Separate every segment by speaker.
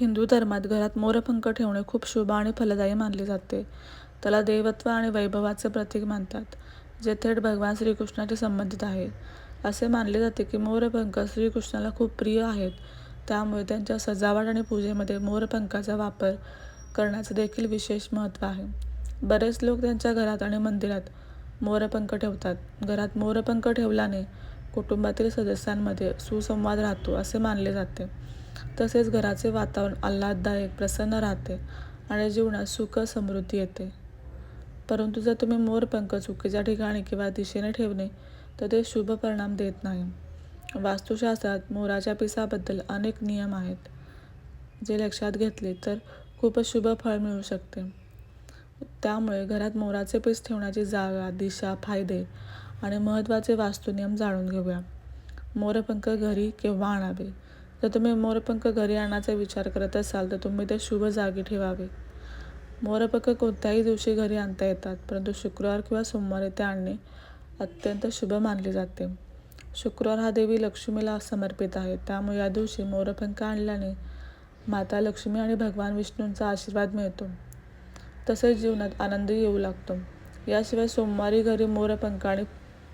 Speaker 1: हिंदू धर्मात घरात मोरपंख ठेवणे खूप शुभ आणि फलदायी मानले जाते. त्याला देवत्व आणि वैभवाचे प्रतीक मानतात, जे थेट भगवान श्रीकृष्णाशी संबंधित आहे. असे मानले जाते की मोरपंख श्रीकृष्णाला खूप प्रिय आहेत, त्यामुळे त्यांच्या सजावट आणि पूजेमध्ये मोरपंखाचा वापर करण्याचे देखील विशेष महत्त्व आहे. बरेच लोक त्यांच्या घरात आणि मंदिरात मोरपंख ठेवतात. घरात मोरपंख ठेवल्याने कुटुंबातील सदस्यांमध्ये सुसंवाद राहतो असे मानले जाते. तसेच घराचे वातावरण आल्हाददायक, प्रसन्न राहते आणि जीवनात सुख समृद्धी येते. परंतु जर तुम्ही मोरपंख चुकीच्या ठिकाणी किंवा दिशेने ठेवले तर ते शुभ परिणाम देत नाही. वास्तुशास्त्रात मोराच्या पिसाबद्दल अनेक नियम आहेत, जे लक्षात घेतले तर खूपच शुभ फळ मिळू शकते. त्यामुळे घरात मोराचे पीस ठेवण्याची जागा, दिशा, फायदे आणि महत्त्वाचे वास्तुनियम जाणून घेऊया. मोरपंख घरी केव्हा आणावे? जर तुम्ही मोरपंख घरी आणण्याचा विचार करत असाल तर तुम्ही ते शुभ जागी ठेवावे. मोरपंख कोणत्याही दिवशी घरी आणता येतात, परंतु शुक्रवार किंवा सोमवारी ते आणणे अत्यंत शुभ मानले जाते. शुक्रवार हा देवी लक्ष्मीला समर्पित आहे, त्यामुळे या दिवशी मोरपंख आणल्याने माता लक्ष्मी आणि भगवान विष्णूंचा आशीर्वाद मिळतो. तसेच जीवनात आनंद येऊ लागतो. याशिवाय सोमवारी घरी मोरपंख आणि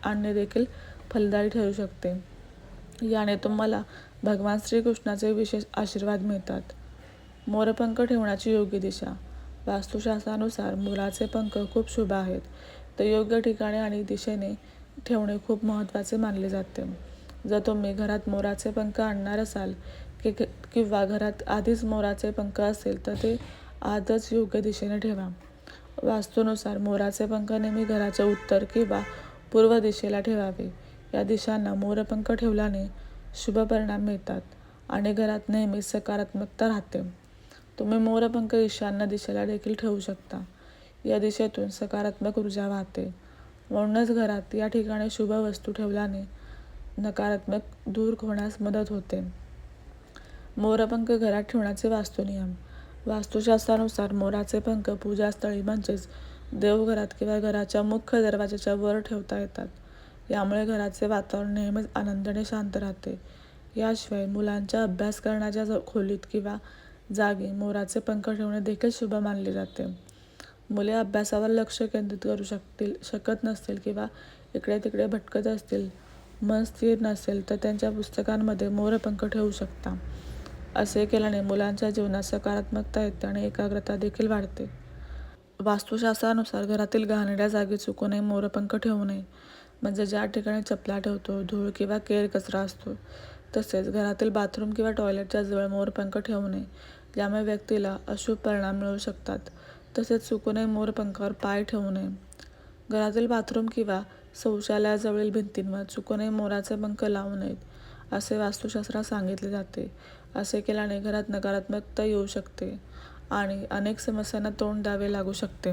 Speaker 1: आणणे देखील फलदायी ठरू शकते. याने तुम्हाला भगवान श्रीकृष्णाचे विशेष आशीर्वाद मिळतात. मोरपंख ठेवण्याची योग्य दिशा वास्तुशास्त्रानुसार मोराचे पंख खूप शुभ आहेत. ते योग्य ठिकाणी आणि दिशेने ठेवणे खूप महत्त्वाचे मानले जाते. जर तुम्ही घरात मोराचे पंख आणणार असाल किंवा घरात आधीच मोराचे पंख असेल तर ते आजच योग्य दिशेने ठेवा. वास्तूनुसार मोराचे पंख नेहमी घराच्या उत्तर किंवा पूर्व दिशेला ठेवावे. या दिशांना मोरपंख ठेवल्याने शुभ परिणाम मिळतात आणि घरात नेहमी सकारात्मकता राहते. तुम्ही मोरपंख ईशान्य दिशेला देखील ठेवू शकता. या दिशेतून सकारात्मक ऊर्जा वाहते. म्हणूनच घरात या ठिकाणी शुभ वस्तू ठेवल्याने नकारात्मक दूर होण्यास मदत होते. मोरपंख घरात ठेवण्याचे वास्तू नियम वास्तुशास्त्रानुसार मोराचे पंख पूजास्थळी म्हणजेच देवघरात किंवा घराच्या मुख्य दरवाजाच्या वर ठेवता येतात. यामुळे घराचे वातावरण नेहमीच आनंदाने शांत राहते. याशिवाय मुलांच्या अभ्यास करण्याच्या खोलीत किंवा जागी मोराचे पंख ठेवणे देखील शुभ मानले जाते. मुले अभ्यासावर लक्ष केंद्रित करू शकतील शकत नसतील किंवा इकडे-तिकडे भटकत असतील, मन स्थिर नसेल तर त्यांच्या पुस्तकांमध्ये मोरपंख ठेवू शकता. असे केल्याने मुलांच्या जीवनात सकारात्मकता येते आणि एकाग्रता देखील वाढते. वास्तुशास्त्रानुसार घरातील घाणेरड्या जागी चुकू नये मोरपंख ठेवू नये. म्हणजे ज्या ठिकाणी चपला ठेवतो, धूळ किंवा केर-कचरा असतो. तसेच घरातील बाथरूम किंवा टॉयलेटच्या जवळ मोरपंख ठेवू नये, ज्यामुळे व्यक्तीला अशुभ परिणाम मिळू शकतात. तसेच चुकूनही मोरपंखावर पाय ठेवू नये. घरातील बाथरूम किंवा शौचालयाजवळील भिंतींवर चुकूनही मोराचे पंख लावू नयेत, असे वास्तुशास्त्रात सांगितले जाते. असे केल्याने घरात नकारात्मकता येऊ शकते आणि अनेक समस्यांना तोंड द्यावे लागू शकते.